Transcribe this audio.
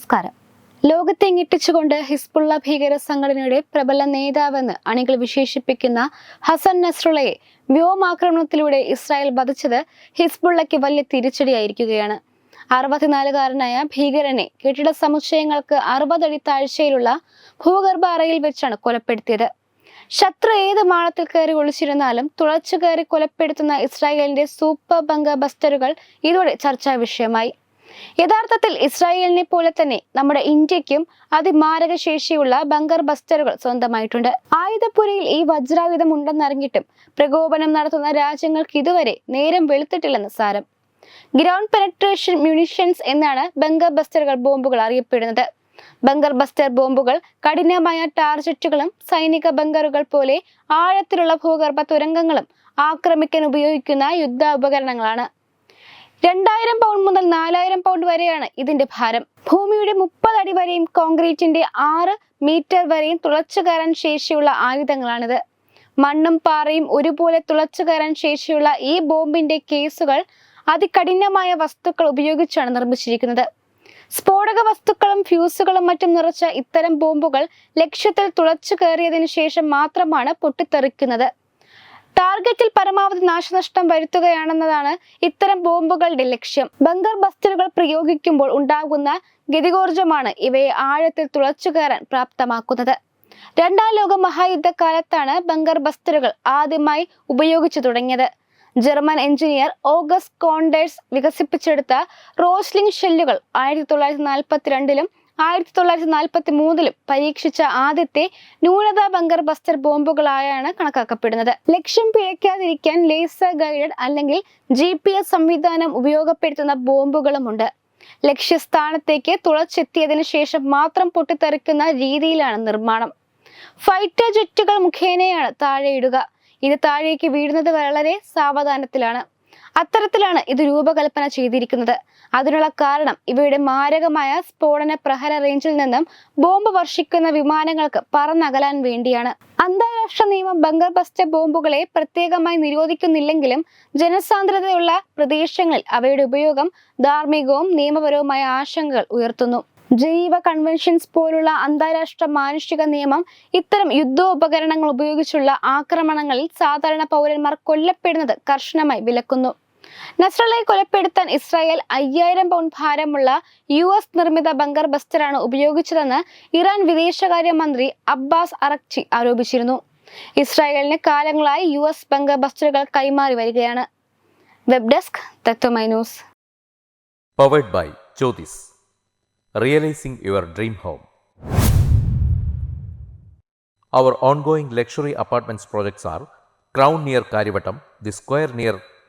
നമസ്കാരം. ലോകത്തെ ഞെട്ടിച്ചുകൊണ്ട് ഹിസ്ബുള്ള ഭീകര സംഘടനയുടെ പ്രബല നേതാവെന്ന് അണികൾ വിശേഷിപ്പിക്കുന്ന ഹസൻ നസ്രുള്ളയെ വ്യോമാക്രമണത്തിലൂടെ ഇസ്രായേൽ വധിച്ചത് ഹിസ്ബുള്ളയ്ക്ക് വലിയ തിരിച്ചടിയായിരിക്കുകയാണ്. അറുപത്തിനാലുകാരനായ ഭീകരനെ കെട്ടിട സമുച്ചയങ്ങൾക്ക് അറുപതടി താഴ്ചയിലുള്ള ഭൂഗർഭ അറയിൽ വെച്ചാണ് കൊലപ്പെടുത്തിയത്. ശത്രു ഏത് മാളത്തിൽ കയറി ഒളിച്ചിരുന്നാലും തുളച്ചു കയറി കൊലപ്പെടുത്തുന്ന ഇസ്രായേലിന്റെ സൂപ്പർ ബംഗ ബസ്റ്ററുകൾ ഇതോടെ ചർച്ചാ വിഷയമായി യഥാർത്ഥത്തിൽ ഇസ്രായേലിനെ പോലെ തന്നെ നമ്മുടെ ഇന്ത്യക്കും അതിമാരക ശേഷിയുള്ള ബങ്കർ ബസ്റ്ററുകൾ സ്വന്തമായിട്ടുണ്ട്. ആയുധപ്പുരയിൽ ഈ വജ്രായുധം ഉണ്ടെന്നറിഞ്ഞിട്ടും പ്രകോപനം നടത്തുന്ന രാജ്യങ്ങൾക്ക് ഇതുവരെ നേരം വെളുത്തിട്ടില്ലെന്ന് സാരം. ഗ്രൗണ്ട് പെനട്രേഷൻ മ്യൂണിഷൻസ് എന്നാണ് ബങ്കർ ബസ്റ്ററുകൾ ബോംബുകൾ അറിയപ്പെടുന്നത്. ബങ്കർ ബസ്റ്റർ ബോംബുകൾ കഠിനമായ ടാർജറ്റുകളും സൈനിക ബങ്കറുകൾ പോലെ ആഴത്തിലുള്ള ഭൂഗർഭ തുരങ്കങ്ങളും ആക്രമിക്കാൻ ഉപയോഗിക്കുന്ന യുദ്ധ ഉപകരണങ്ങളാണ് രണ്ടായിരം പൗണ്ട് മുതൽ നാലായിരം പൗണ്ട് വരെയാണ് ഇതിന്റെ ഭാരം. ഭൂമിയുടെ മുപ്പത് അടി വരെയും കോൺക്രീറ്റിന്റെ ആറ് മീറ്റർ വരെയും തുളച്ചു കയറാൻ ശേഷിയുള്ള ആയുധങ്ങളാണിത്. മണ്ണും പാറയും ഒരുപോലെ തുളച്ചു കയറാൻ ശേഷിയുള്ള ഈ ബോംബിന്റെ കേസുകൾ അതികഠിനമായ വസ്തുക്കൾ ഉപയോഗിച്ചാണ് നിർമ്മിച്ചിരിക്കുന്നത്. സ്ഫോടക വസ്തുക്കളും ഫ്യൂസുകളും മറ്റും നിറച്ച ഇത്തരം ബോംബുകൾ ലക്ഷ്യത്തിൽ തുളച്ചു കയറിയതിനു ശേഷം മാത്രമാണ് പൊട്ടിത്തെറിക്കുന്നത്. ടാർഗറ്റിൽ പരമാവധി നാശനഷ്ടം വരുത്തുകയാണെന്നതാണ് ഇത്തരം ബോംബുകളുടെ ലക്ഷ്യം. ബങ്കർ ബസ്റ്ററുകൾ പ്രയോഗിക്കുമ്പോൾ ഉണ്ടാകുന്ന ഗതികോർജമാണ് ഇവയെ ആഴത്തിൽ തുളച്ചു കയറാൻ പ്രാപ്തമാക്കുന്നത്. രണ്ടാം ലോക മഹായുദ്ധകാലത്താണ് ബങ്കർ ബസ്റ്ററുകൾ ആദ്യമായി ഉപയോഗിച്ചു തുടങ്ങിയത്. ജർമ്മൻ എഞ്ചിനീയർ ഓഗസ്റ്റ് കോണ്ടേഴ്സ് വികസിപ്പിച്ചെടുത്ത റോസ്ലിംഗ് ഷെല്ലുകൾ ആയിരത്തി തൊള്ളായിരത്തി നാൽപ്പത്തിരണ്ടിലും ആയിരത്തി തൊള്ളായിരത്തി നാൽപ്പത്തി മൂന്നിലും പരീക്ഷിച്ച ആദ്യത്തെ ന്യൂനതാ ബങ്കർ ബസ്റ്റർ ബോംബുകളായാണ് കണക്കാക്കപ്പെടുന്നത്. ലക്ഷ്യം പിഴയ്ക്കാതിരിക്കാൻ ലേസർ ഗൈഡഡ് അല്ലെങ്കിൽ ജി സംവിധാനം ഉപയോഗപ്പെടുത്തുന്ന ബോംബുകളുമുണ്ട്. ലക്ഷ്യസ്ഥാനത്തേക്ക് തുളച്ചെത്തിയതിനു ശേഷം മാത്രം പൊട്ടിത്തെറിക്കുന്ന രീതിയിലാണ് നിർമ്മാണം. ഫൈറ്റർ ജെറ്റുകൾ മുഖേനയാണ് താഴെയിടുക ഇത് താഴേക്ക് വീഴുന്നത് വളരെ സാവധാനത്തിലാണ്. അത്തരത്തിലാണ് ഇത് രൂപകൽപ്പന ചെയ്തിരിക്കുന്നത്. അതിനുള്ള കാരണം ഇവയുടെ മാരകമായ സ്ഫോടന പ്രഹര റേഞ്ചിൽ നിന്നും ബോംബ് വർഷിക്കുന്ന വിമാനങ്ങൾക്ക് പറന്നകലാൻ വേണ്ടിയാണ്. അന്താരാഷ്ട്ര നിയമം ബങ്കർ ബസ്റ്റ ബോംബുകളെ പ്രത്യേകമായി നിരോധിക്കുന്നില്ലെങ്കിലും ജനസാന്ദ്രതയുള്ള പ്രദേശങ്ങളിൽ അവയുടെ ഉപയോഗം ധാർമ്മികവും നിയമപരവുമായ ആശങ്കകൾ ഉയർത്തുന്നു. ജനീവ കൺവെൻഷൻസ് പോലുള്ള അന്താരാഷ്ട്ര മാനുഷിക നിയമം ഇത്തരം യുദ്ധോപകരണങ്ങൾ ഉപയോഗിച്ചുള്ള ആക്രമണങ്ങളിൽ സാധാരണ പൗരന്മാർ കൊല്ലപ്പെടുന്നത് കർശനമായി വിലക്കുന്നു. നസ്രലയെ കൊലപ്പെടുത്താൻ ഇസ്രായേൽ അയ്യായിരം പൗണ്ട് ഭാരമുള്ള യു എസ് നിർമ്മിത ബങ്കർ ബസ്റ്ററാണ് ഉപയോഗിച്ചതെന്ന് ഇറാൻ വിദേശകാര്യ മന്ത്രി അബ്ബാസ് അറക്ചി ആരോപിച്ചിരുന്നു. ഇസ്രായേലിന് കാലങ്ങളായി യു എസ് ബങ്കർ ബസ്റ്ററുകൾ കൈമാറി വരികയാണ്. Web desk Tathwamayi news. Powered by Jyothis realising your dream home the square luxury